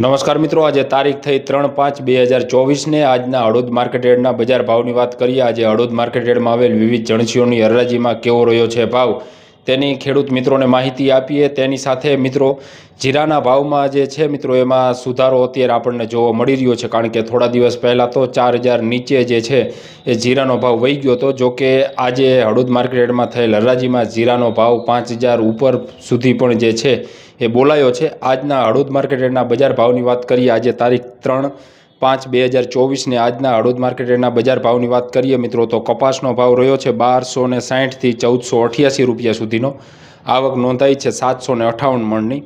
નમસ્કાર મિત્રો, આજે તારીખ થઈ ત્રણ પાંચ બે હજાર ચોવીસને આજના હળોદ માર્કેટ બજાર ભાવની વાત કરીએ. આજે હળોદ માર્કેટ આવેલ વિવિધ જણસીઓની હરાજીમાં કેવો રહ્યો છે ભાવ? તેની ખેડૂત મિત્રોને માહિતી આપીએ. તેની સાથે મિત્રો, જીરાના ભાવમાં જે છે મિત્રો, એમાં સુધારો અત્યારે આપણને જોવા મળી રહ્યો છે. કારણ કે થોડા દિવસ પહેલાં તો ચાર હજાર નીચે જે છે એ જીરાનો ભાવ વહી ગયો હતો. જો કે આજે હળોદ માર્કેટ થયેલ હરાજીમાં જીરાનો ભાવ પાંચ હજાર ઉપર સુધી પણ જે છે એ બોલાયો છે. આજના હળોદ માર્કેટ યાર્ડના બજાર ભાવની વાત કરીએ, આજે તારીખ ત્રણ પાંચ બે હજાર ચોવીસને આજના હળોદ માર્કેટ યાર્ડના બજાર ભાવની વાત કરીએ, મિત્રો, તો કપાસનો ભાવ રહ્યો છે બારસો ને સાહીઠથી ચૌદસો અઠ્યાસી રૂપિયા સુધીનો. આવક નોંધાઈ છે સાતસો ને અઠાવન મણની.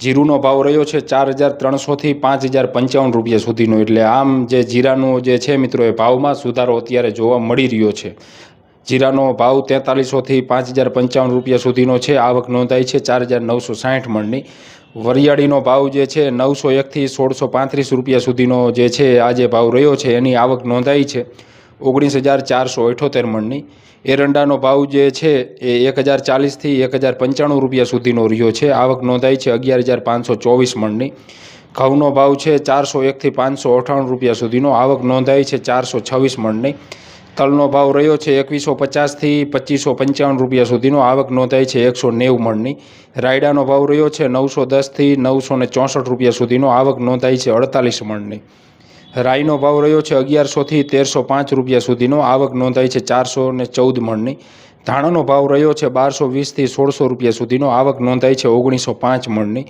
જીરુનો ભાવ રહ્યો છે ચાર હજાર ત્રણસોથી પાંચ હજાર પંચાવન રૂપિયા સુધીનો. એટલે આમ જે જીરાનો જે છે, મિત્રો, એ ભાવમાં સુધારો અત્યારે જોવા મળી રહ્યો છે. જીરાનો ભાવ તેતાલીસોથી પાંચ હજાર પંચાવન રૂપિયા સુધીનો છે. આવક નોંધાઈ છે ચાર હજાર નવસો સાઠ મણની. વરિયાળીનો ભાવ જે છે નવસો એકથી સોળસો પાંત્રીસ રૂપિયા સુધીનો જે છે આજે ભાવ રહ્યો છે એની આવક નોંધાઈ છે. ઓગણીસ હજાર ચારસો અઠ્યોતેર મણની. એરંડાનો ભાવ જે છે એ એક હજાર ચાલીસથી એક હજાર પંચાણું રૂપિયા સુધીનો રહ્યો છે. આવક નોંધાઈ છે અગિયાર હજાર પાંચસો ચોવીસ મણની. ઘઉંનો ભાવ છે ચારસો એકથી પાંચસો અઠાણું રૂપિયા સુધીનો. આવક નોંધાઈ છે ચારસો છવ્વીસ મણની. તલનો ભાવ રહ્યો છે એકવીસો પચાસથી પચીસો પંચાવન રૂપિયા સુધીનો. આવક નોંધાઈ છે એકસો નેવું મણની. રાયડાનો ભાવ રહ્યો છે નવસો દસથી નવસો ને ચોસઠ રૂપિયા સુધીનો. આવક નોંધાઈ છે અડતાલીસ મણની. રાઈનો ભાવ રહ્યો છે અગિયારસોથી તેરસો પાંચ રૂપિયા સુધીનો. આવક નોંધાઈ છે ચારસો ને ચૌદ મણની. ધાણાનો ભાવ રહ્યો છે બારસો વીસથી સોળસો રૂપિયા સુધીનો. આવક નોંધાઈ છે ઓગણીસો પાંચ મણની.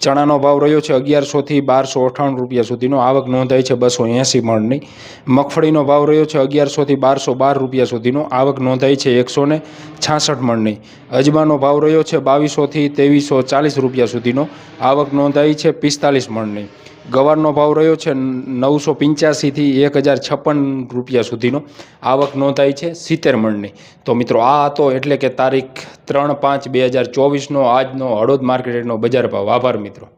ચણાનો ભાવ રહ્યો છે અગિયારસોથી બારસો અઠાણું રૂપિયા સુધીનો. આવક નોંધાઈ છે બસો એંસી મણની. મગફળીનો ભાવ રહ્યો છે અગિયારસોથી બારસો બાર રૂપિયા સુધીનો. આવક નોંધાઈ છે એકસો ને છાસઠ મણની. અજમાનો ભાવ રહ્યો છે બાવીસોથી ત્રેવીસો ચાલીસ રૂપિયા સુધીનો. આવક નોંધાઈ છે પિસ્તાલીસ મણની. ગવારનો ભાવ રહ્યો છે નવસો પંચ્યાસીથી એક હજાર છપ્પન રૂપિયા સુધીનો. આવક નોંધાઈ છે સિત્તેર મણની. તો મિત્રો, આ હતો એટલે કે તારીખ ત્રણ પાંચ બે હજાર ચોવીસનો આજનો હળોદ માર્કેટનો બજાર ભાવ. આભાર મિત્રો.